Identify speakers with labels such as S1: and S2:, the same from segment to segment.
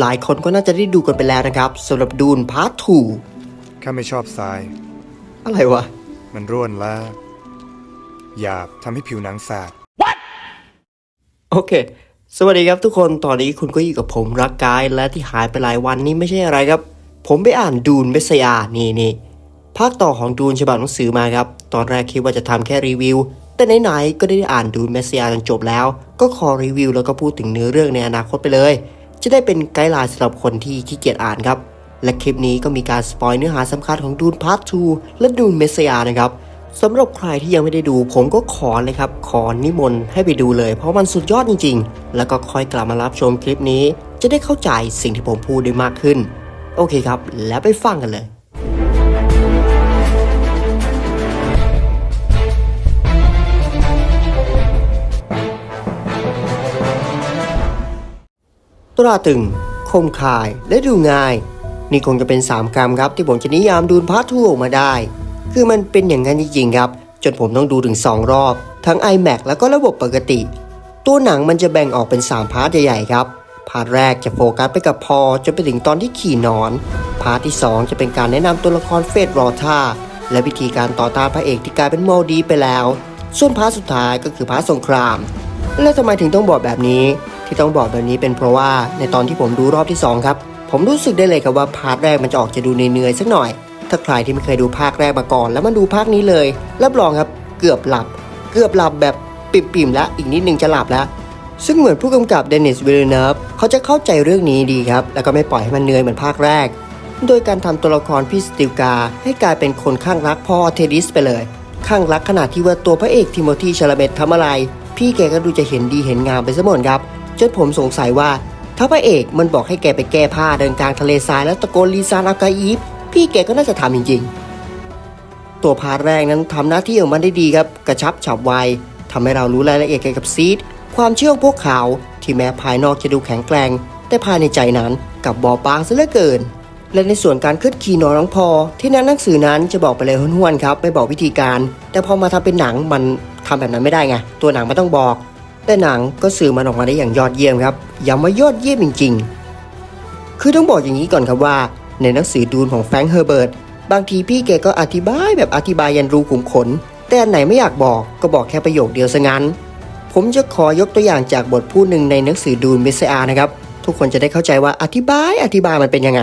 S1: หลายคนก็น่าจะได้ดูกันไปแล้วนะครับสำหรับดูนพาร์ททู
S2: ข้าไม่ชอบทราย
S1: อะไรวะ
S2: มันร่วนและหยาบทำให้ผิวหนังสาด
S1: โอเค สวัสดีครับทุกคน ตอนนี้คุณก็อยู่กับผมรักกายและที่หายไปหลายวันนี้ไม่ใช่อะไรครับ ผมไปอ่านดูนเมสยานี่นี่ภาคต่อของดูนฉบับหนังสือมาครับ ตอนแรกคิดว่าจะทำแค่รีวิว แต่ไหนๆก็ได้อ่านดูนเมสยาจนจบแล้ว ก็ขอรีวิวแล้วก็พูดถึงเนื้อเรื่องในอนาคตไปเลย จะได้เป็นไกด์ไลน์สำหรับคนที่ขี้เกียจอ่านครับ และคลิปนี้ก็มีการสปอยเนื้อหาสำคัญของดูนพาร์ท 2 และดูนเมสยานะครับสำหรับใครที่ยังไม่ได้ดูผมก็ขอเลยครับ ขอนิมนต์ให้ไปดูเลย เพราะมันสุดยอดจริง ๆ แล้วก็ค่อยกลับมารับชมคลิปนี้ จะได้เข้าใจสิ่งที่ผมพูดได้มากขึ้น โอเคครับ แล้วไปฟังกันเลย ตราตึง คมคาย และดูง่าย นี่คงจะเป็น 3คำครับ ที่ผมจะนิยามดูนพาร์ททูออกมาได้ คือมันเป็นอย่างนั้นจริงๆครับ จนผมต้องดูถึง 2 รอบ ทั้ง iMac แล้วก็ระบบปกติ ตัวหนังมันจะแบ่งออกเป็น 3 พาร์ทใหญ่ๆครับ พาร์ทแรกจะโฟกัสไปกับพอจนไปถึงตอนที่ขี่นอน พาร์ทที่ 2 จะเป็นการแนะนำตัวละครเฟดรอธาและวิธีการต่อต้านพระเอกที่กลายเป็นโมดีไปแล้ว ส่วนพาร์ทสุดท้ายก็คือพาร์ทสงคราม แล้วทำไมถึงต้องบอกแบบนี้ ที่ต้องบอกแบบนี้เป็นเพราะว่าในตอนที่ผมดูรอบที่ 2 ครับ ผมรู้สึกได้เลยครับว่าพาร์ทแรกมันจะออกจะดูเหนื่อยๆสักหน่อย ถ้าใครที่ไม่เคยดูภาคแรกมาก่อน แล้วมาดูภาคนี้เลยรับรองครับเกือบหลับ เกือบหลับแบบปิ่มๆแล้วอีกนิดนึงจะหลับแล้วซึ่งเหมือนผู้กำกับเดนิสวิลเนฟเขาจะเข้าใจเรื่องนี้ดีครับ แล้วก็ไม่ปล่อยให้มันเหนื่อยเหมือนภาคแรก โดยการทำตัวละครพี่สติลกา ให้กลายเป็นคนข้างรักพ่อเทดิสไปเลย ข้างรักขนาดที่ว่าตัวพระเอกทิโมธีชาลาเมตทำอะไร พี่แกก็ดูจะเห็นดีเห็นงามไปซะหมดครับ จนผมสงสัยว่าถ้าพระเอกมันบอกให้แกไปแก้ผ้าเดินกลางทะเลทรายแล้วตะโกนลีซานอากาอีฟพี่แกก็น่าจะทำจริงๆ ตัวพาร์ทแรกนั้นทำหน้าที่ของมันได้ดีครับ กระชับฉับไวทำให้เรารู้รายละเอียดเกี่ยวกับซีดความเชื่อของพวกเขาที่แม้ภายนอกจะดูแข็งแกร่งแต่ภายในใจนั้นกับบอบบางซะเหลือเกิน และในส่วนการขึ้นขี่นอน้องพอ ที่นั้นหนังสือนั้นจะบอกไปเลยห้วนๆครับไม่บอกวิธีการ แต่พอมาทำเป็นหนังมันทำแบบนั้นไม่ได้ไงตัวหนังมันต้องบอก แต่หนังก็สื่อมันออกมาได้อย่างยอดเยี่ยมครับย้ำว่ายอดเยี่ยมจริง ๆ คือต้องบอกอย่างนี้ก่อนครับว่า ในหนังสือดูนของแฟรงค์เฮอร์เบิร์ตบางทีพี่แกก็อธิบายแบบอธิบายยันรูขุมขน แต่อันไหนไม่อยากบอกก็บอกแค่ประโยคเดียวซะงั้น ผมจะขอยกตัวอย่างจากบทพูดหนึ่งในหนังสือดูนเมสอานะครับ ทุกคนจะได้เข้าใจว่าอธิบายอธิบายมันเป็นยังไง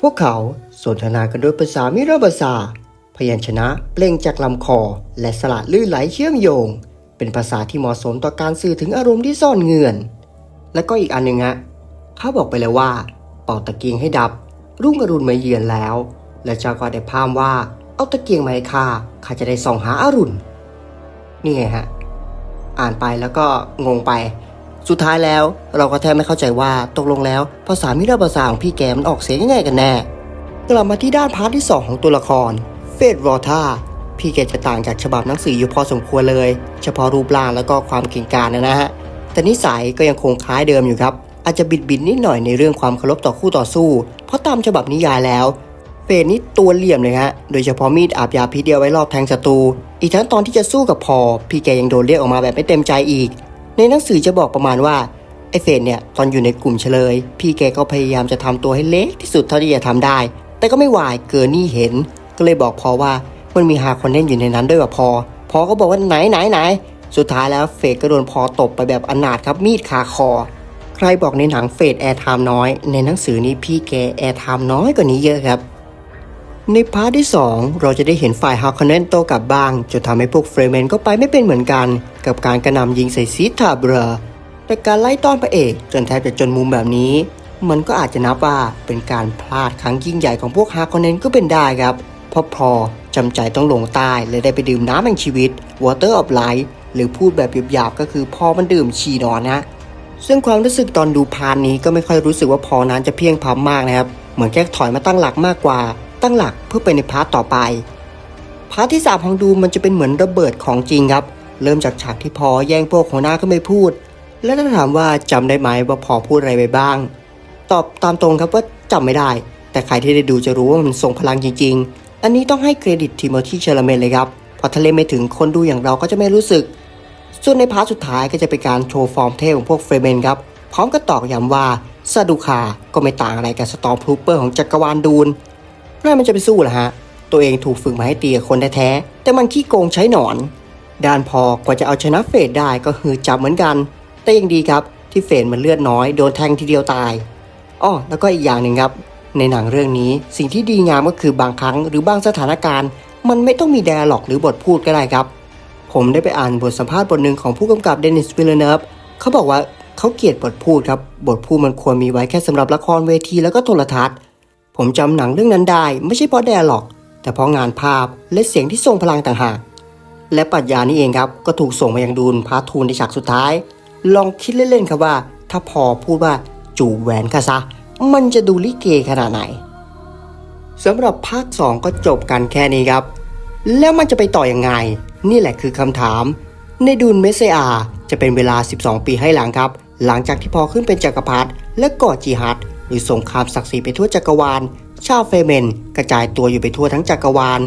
S1: พวกเขาสนทนากันด้วยภาษามิรภาษาพยัญชนะเปล่งจากลำคอ และสระลื่นไหลเชื่อมโยง เป็นภาษาที่เหมาะสมต่อการสื่อถึงอารมณ์ที่ซ่อนเงื่อน และก็อีกอันหนึ่งฮะเขาบอกไปเลยว่า เป่าตะเกียงให้ดับ รุ่งอรุณมาเยือนแล้ว และเจ้าก็ได้พามว่า เอาตะเกียงมาให้ข้าข้าจะได้ส่องหาอรุณ นี่ไงฮะ อ่านไปแล้วก็งงไป สุดท้ายแล้วเราก็แทบไม่เข้าใจว่าตกลงแล้ว ภาษามิราภาษาของพี่แกมันออกเสียงยังไงกันแน่ กลับมาที่ด้านพาร์ทที่ 2 ของตัวละคร เฟดรอธา พี่แกจะต่างจากฉบับหนังสืออยู่พอสมควรเลย เฉพาะรูปร่างแล้วก็ความเก่งกาจนะฮะแต่นิสัยก็ยังคงคล้ายเดิมอยู่ครับ อาจจะบิดบินนิดหน่อยในเรื่องความเคารพต่อคู่ต่อสู้ เพราะตามฉบับนิยายแล้วเฟดนี่ตัวเหลี่ยมเลยฮะ โดยเฉพาะมีดอาบยาพิษเดียวไว้รอบแทงศัตรู อีกทั้งตอนที่จะสู้กับพอ พี่แกยังโดนเรียกออกมาแบบไม่เต็มใจอีก ในหนังสือจะบอกประมาณว่าไอเฟดเนี่ยตอนอยู่ในกลุ่มเฉลย พี่แกก็พยายามจะทำตัวให้เล็กที่สุดเท่าที่จะทำได้ แต่ก็ไม่วายเกินนี่เห็น ก็เลยบอกพอว่า มันมีฮาคอนเนนอยู่ในนั้นด้วยว่าพอ พอก็บอกว่าไหนไหนไหน สุดท้ายแล้วเฟดก็โดนพอตบไปแบบอนาถครับมีดคาคอ ใครบอกในหนังเฟดแอร์ไทม์น้อย ในหนังสือนี้พี่แกแอร์ไทม์น้อยกว่านี้เยอะครับ ในพาร์ทที่ 2 เราจะได้เห็นฝ่ายฮาคอนเนนโตกลับบ้างจนทำให้พวกเฟรเมนก็ไปไม่เป็นเหมือนกัน กับการกระหน่ำยิงใส่ซีทาเบรอแต่การไล่ต้อนพระเอกจนแทบจะจนมุมแบบนี้ มันก็อาจจะนับว่าเป็นการพลาดครั้งยิ่งใหญ่ของพวกฮาคอนเนนก็เป็นได้ครับ พราะพอจำใจต้องลงใต้เลยได้ไปดื่มน้ำแห่งชีวิต Water of Life หรือพูดแบบหยาบๆก็คือพอมันดื่มฉี่นอนนะซึ่งความรู้สึกตอนดูพานนี้ก็ไม่ค่อยรู้สึกว่าพอนั้นจะเพียงพร้ำมากนะครับ เหมือนแค่ถอยมาตั้งหลักมากกว่า ตั้งหลักเพื่อไปในพาร์ทต่อไปพาร์ทที่ 3 ของดูมันจะเป็นเหมือนระเบิดของจริงครับ เริ่มจากฉากที่พอแย่งพวกหัวหน้าขึ้นไปพูด และถ้าถามว่าจำได้ไหมว่าพอพูดอะไรไปบ้าง ตอบตามตรงครับว่าจำไม่ได้ แต่ใครที่ได้ดูจะรู้ว่ามันทรงพลังจริง อันนี้ต้องให้เครดิตทิโมธีเชลเมนเลยครับเพอทะเลไม่ถึงคนดูอย่างเราก็จะไม่รู้สึก ส่วนในพาร์ทสุดท้ายก็จะเป็นการโชว์ฟอร์มเท่ของพวกเฟรเมนครับพร้อมกับตอกย้ำว่าซาดูคาก็ไม่ต่างอะไรกับสตอมพลูเปอร์ของจักรวาลดูนน่ามันจะไปสู้ล่ะฮะ ตัวเองถูกฝึกมาให้ตีกับคนแท้ๆแต่มันขี้โกงใช้หนอน ด้านพอกว่าจะเอาชนะเฟดได้ก็หือจับเหมือนกัน แต่ยังดีครับที่เฟดมันเลือดน้อยโดนแทงทีเดียวตายอ้อแล้วก็อีกอย่างหนึ่งครับ ในหนังเรื่องนี้สิ่งที่ดีงามก็คือบางครั้งหรือบางสถานการณ์ มันไม่ต้องมีแดร์ล็อกหรือบทพูดก็ได้ครับ ผมได้ไปอ่านบทสัมภาษณ์บทหนึ่งของผู้กำกับเดนิสวิลเลเนฟเขาบอกว่าเขาเกลียดบทพูดครับ บทพูดมันควรมีไว้แค่สำหรับละครเวทีแล้วก็โทรทัศน์ ผมจำหนังเรื่องนั้นได้ ไม่ใช่เพราะแดร์ล็อก แต่เพราะงานภาพและเสียงที่ทรงพลังต่างหากและปรัชญานี่เองครับก็ถูกส่งมายังดูนพาร์ททูนในฉากสุดท้าย ลองคิดเล่นๆครับว่า ถ้าพอพูดว่าจูบแหวนค่ะซะ มันจะดูลิเกขนาดไหนสำหรับภาค 2 ก็จบกันแค่นี้ครับ แล้วมันจะไปต่ออยังไง นี่แหละคือคำถาม ในดูนเมสเซอาจะเป็นเวลา 12 ปีให้หลังครับ หลังจากที่พอขึ้นเป็นจักรพรรดิและก่อจิฮัดหรือสงครามศักดิ์ศรีไปทั่วจักรวาล ชาวเฟเมน กระจายตัวอยู่ไปทั่วทั้งจักรวาล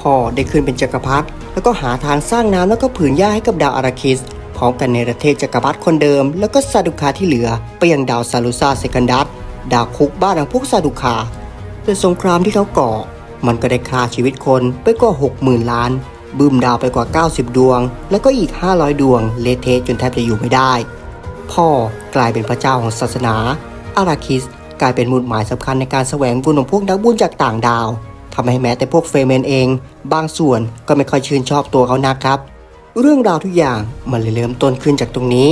S1: พ่อได้ขึ้นเป็นจักรพรรดิแล้วก็หาทางสร้างน้ำแล้วก็ผืนหญ้าให้กับดาวอาราคิส พร้อมกันในประเทศจักรพรรดิคนเดิม แล้วก็ซาดุคาที่เหลือ ไปยังดาวซาลูซาเซกันดัส ดาวคุกบ้านของพวกซาดุคาแต่สงครามที่เขาก่อ มันก็ได้ฆ่าชีวิตคนไปกว่า60,000 ล้านบึมดาวไปกว่า 90 ดวง แล้วก็อีก 500 ดวง เละเทะจนแทบจะอยู่ไม่ได้ พ่อกลายเป็นพระเจ้าของศาสนา อาราคิสกลายเป็นมุดหมายสำคัญในการแสวงบุญของพวกนักบุญจากต่างดาวทำให้แม้แต่พวกเฟเมนเอง บางส่วนก็ไม่ค่อยชื่นชอบตัวเขานักครับ เรื่องราวทุกอย่างมันเลยเริ่มต้นขึ้นจากตรงนี้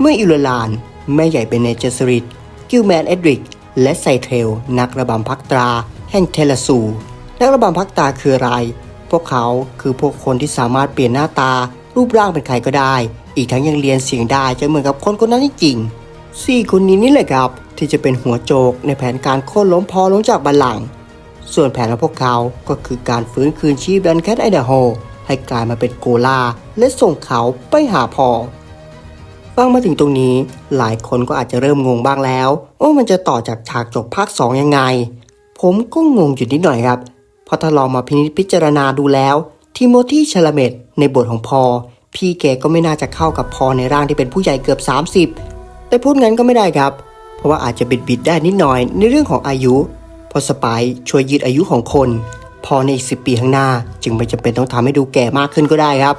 S1: เมื่ออิลลาน แม่ใหญ่เบเนเจสริต กิลแมนเอดริก และไซเทล นักระบำพักตราแห่งเทลซู นักระบำพักตราคืออะไร พวกเขาคือพวกคนที่สามารถเปลี่ยนหน้าตา รูปร่างเป็นใครก็ได้ อีกทั้งยังเรียนเสียงได้จะเหมือนกับคนคนนั้นจริงๆสี่คนนี้นี่แหละครับ ที่จะเป็นหัวโจกในแผนการโค่นล้มพอลงจากบัลลังก์ส่วนแผนของพวกเขาก็คือการฟื้นคืนชีพดันแคทไอเดโฮให้กลายมาเป็นโกลาและส่งเขาไปหาพอ ฟังมาถึงตรงนี้ หลายคนก็อาจจะเริ่มงงบ้างแล้วว่ามันจะต่อจากฉากจบภาค 2 ยังไง ผมก็งงอยู่นิดหน่อยครับพราะถ้าลองมาพินิจพิจารณาดูแล้วทิโมธีชลเมตในบทของพอ พี่แกก็ไม่น่าจะเข้ากับพอในร่างที่เป็นผู้ใหญ่เกือบ 30 แต่พูดงั้นก็ไม่ได้ครับ เพราะว่าอาจจะบิดบิดได้นิดหน่อยในเรื่องของอายุพราะสไปซ์ช่วยยืดอายุของคน พอในอีกสิปีข้างหน้า จึงไม่จำเป็นต้องทำให้ดูแก่มากขึ้นก็ได้ครับ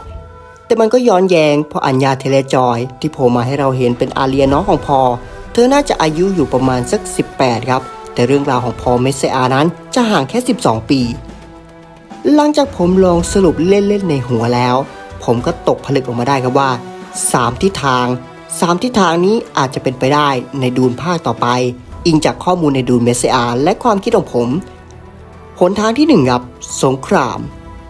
S1: แต่มันก็ย้อนแยงเพราะอัญญาเทเลจอย ที่โผล่มาให้เราเห็นเป็นอาเลียน้องของพอ เธอน่าจะอายุอยู่ประมาณสัก 18 ครับ แต่เรื่องราวของพอเมสเซอานั้นจะห่างแค่ 12 ปี หลังจากผมลองสรุปเล่นๆในหัวแล้ว ผมก็ตกผลึกออกมาได้ครับว่า 3 ทิศทาง 3 ทิศทางนี้อาจจะเป็นไปได้ในดูนภาคต่อไป อิงจากข้อมูลในดูนเมสเซอาและความคิดของผมหนทางที่หนึ่งครับสงคราม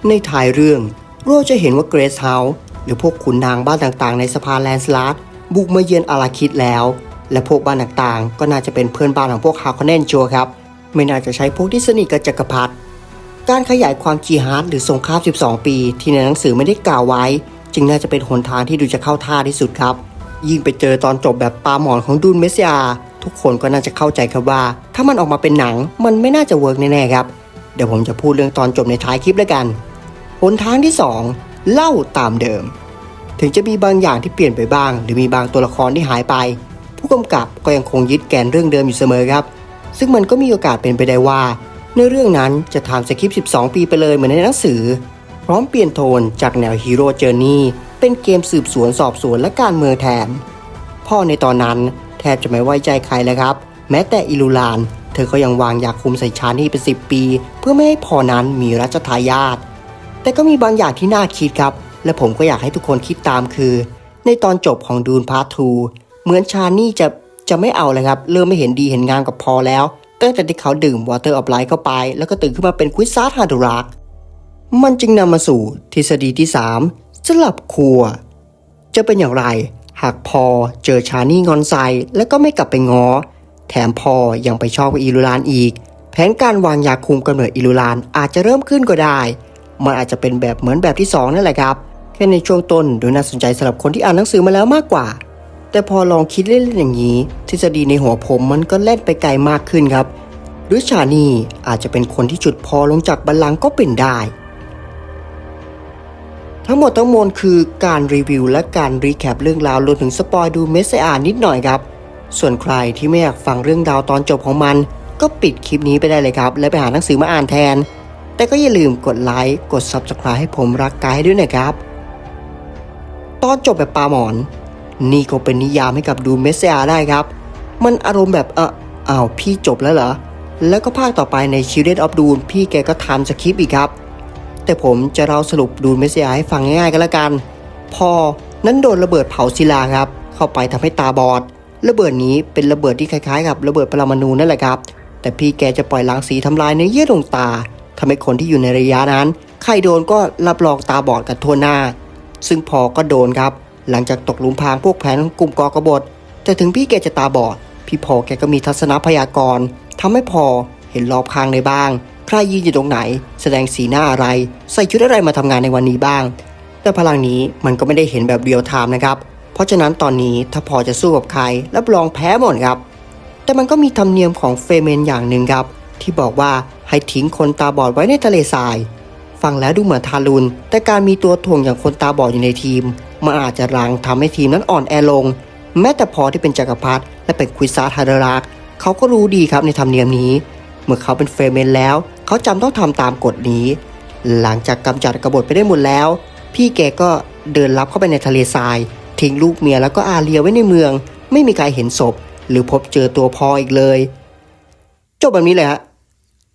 S1: ในท้ายเรื่องเราจะเห็นว่าเกรซเฮาส์ หรือพวกขุนนางบ้านต่างๆ ในสะพาแลนสลาดบุกมาเยือนอาราคิดแล้ว และพวกบ้านต่างๆ ก็น่าจะเป็นเพื่อนบ้านของพวกฮาคอนเนนชัวครับ ไม่น่าจะใช้พวกที่สนิทกับจักรพรรดิการขยายความจีฮาร์ดหรือสงคราม 12 ปี ที่ในหนังสือไม่ได้กล่าวไว้ จึงน่าจะเป็นหนทางที่ดูจะเข้าท่าที่สุดครับ ยิ่งไปเจอตอนจบแบบปลาหมอนของดูนเมสยาทุกคนก็น่าจะเข้าใจครับว่า ถ้ามันออกมาเป็นหนังมันไม่น่าจะเวิร์กแน่ๆครับ เดี๋ยวผมจะพูดเรื่องตอนจบในท้ายคลิปแล้วกัน หนทางที่ 2 เล่าตามเดิม ถึงจะมีบางอย่างที่เปลี่ยนไปบ้าง หรือมีบางตัวละครที่หายไป ผู้กำกับก็ยังคงยึดแกนเรื่องเดิมอยู่เสมอครับ ซึ่งมันก็มีโอกาสเป็นไปได้ว่า ในเรื่องนั้นจะทำสคริปต์ 12 ปีไปเลยเหมือนในหนังสือ พร้อมเปลี่ยนโทนจากแนวฮีโร่เจอร์นี่เป็นเกมสืบสวนสอบสวนและการเมืองแทน พ่อในตอนนั้นแทบจะไม่ไว้ใจใครเลยครับ แม้แต่อิลูลาน เธอก็ยังวางยาคุมใส่ชานี่เป็น 10 ปี เพื่อไม่ให้พ่อนั้นมีรัชทายาท แต่ก็มีบางอย่างที่น่าคิดครับ และผมก็อยากให้ทุกคนคิดตามคือ ในตอนจบของดูนพาร์ททูเหมือนชานี่จะจะไม่เอาเลยครับ เริ่มไม่เห็นดีเห็นงามกับพอแล้วตั้งแต่ที่เขาดื่มวอเตอร์ออฟไลท์เข้าไป แล้วก็ตื่นขึ้นมาเป็นควิสซาร์ฮาร์ดรักมันจึงนำมาสู่ทฤษฎีที่ 3สลับครัว จะเป็นอย่างไร หากพอเจอชานี่งอนใส่แล้วก็ไม่กลับไปงอ แถมพอยังไปชอบกับอีลูลานอีก แผนการวางยาคุมกำเนิดอีลูลานอาจจะเริ่มขึ้นก็ได้ มันอาจจะเป็นแบบเหมือนแบบที่ 2 นั่นแหละครับ แค่ในช่วงต้นดูน่าสนใจสำหรับคนที่อ่านหนังสือมาแล้วมากกว่า แต่พอลองคิดเล่นๆอย่างนี้ ทฤษฎีในหัวผมมันก็เล่นไปไกลมากขึ้นครับ หรือชานีอาจจะเป็นคนที่จุดพอลงจากบัลลังก์ก็เป็นได้ ทั้งหมดทั้งมวลคือการรีวิวและการรีแคปเรื่องราวรวมถึงสปอยดูเมสเซอานิดหน่อยครับส่วนใครที่ไม่อยากฟังเรื่องราวตอนจบของมัน ก็ปิดคลิปนี้ไปได้เลยครับ และไปหาหนังสือมาอ่านแทน แต่ก็อย่าลืมกดไลค์ กด Subscribe ให้ผมรักกายให้ด้วยนะครับ ตอนจบแบบปลาหมอน นี่ก็เป็นนิยามให้กับดูเมสเซียได้ครับ มันอารมณ์แบบเอออ้าวพี่จบแล้วเหรอ แล้วก็ภาคต่อไปใน Children of Dune พี่แกก็ทำสคริปต์อีกครับ แต่ผมจะเล่าสรุปดูเมสเซียให้ฟังง่ายๆกันละกัน พอนั้นโดนระเบิดเผาศิลาครับ เข้าไปทำให้ตาบอด ระเบิดนี้เป็นระเบิดที่คล้ายๆ กับระเบิดปรมาณูนั่นแหละครับ แต่พี่แกจะปล่อยรังสีทำลายเนื้อเยื่อดวงตา ทำให้คนที่อยู่ในระยะนั้น ใครโดนก็รับรองตาบอดกันทั่วหน้า ซึ่งพอก็โดนครับ หลังจากตกลุมพรางพวกแผนของกลุ่มกอกบฏแต่ถึงพี่แกจะตาบอด พี่พอแกก็มีทัศนพยากรณ์ทำให้พอเห็นรอบข้างในบ้าง ใครยืนอยู่ตรงไหน แสดงสีหน้าอะไร ใส่ชุดอะไรมาทำงานในวันนี้บ้าง แต่พลังนี้มันก็ไม่ได้เห็นแบบเรียลไทม์นะครับ เพราะฉะนั้นตอนนี้ถ้าพอจะสู้กับใครรับรองแพ้หมดครับ แต่มันก็มีธรรมเนียมของเฟเมนอย่างหนึ่งครับ ที่บอกว่าให้ทิ้งคนตาบอดไว้ในทะเลทราย ฟังแล้วดูเหมือนทารุณ แต่การมีตัวถ่วงอย่างคนตาบอดอยู่ในทีม มันอาจจะรังทำให้ทีมนั้นอ่อนแอลง แม้แต่พอที่เป็นจักรพรรดิและเป็นควิซาร์ฮาร์รักเขาก็รู้ดีครับในธรรมเนียมนี้ เมื่อเขาเป็นเฟเมนแล้ว เขาจำต้องทำตามกฎนี้ หลังจากกำจัดกบฏไปได้หมดแล้ว พี่แกก็เดินลับเข้าไปในทะเลทราย ทิ้งลูกเมียแล้วก็อาเลียไว้ในเมือง ไม่มีใครเห็นศพ หรือพบเจอตัวพออีกเลย จบแบบนี้เลยฮะ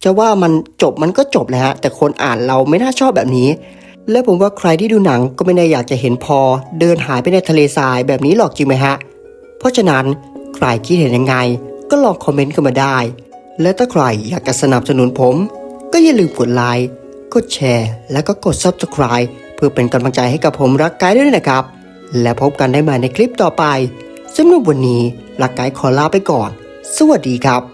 S1: จะว่ามันจบมันก็จบเลยฮะแต่คนอ่านเราไม่น่าชอบแบบนี้ และผมว่าใครที่ดูหนังก็ไม่ได้อยากจะเห็นพอ เดินหายไปในทะเลทรายแบบนี้หรอกจริงไหมฮะ เพราะฉะนั้นใครคิดเห็นยังไง ก็ลองคอมเมนต์กันมาได้ และถ้าใครอยากจะสนับสนุนผม ก็อย่าลืมกดไลค์กดแชร์แล้วก็กด Subscribe เพื่อเป็นกำลังใจให้กับผมรักไกด์ด้วยนะครับ และพบกันได้ใหม่ในคลิปต่อไปสำหรับวันนี้รักไกด์ขอลาไปก่อน สวัสดีครับ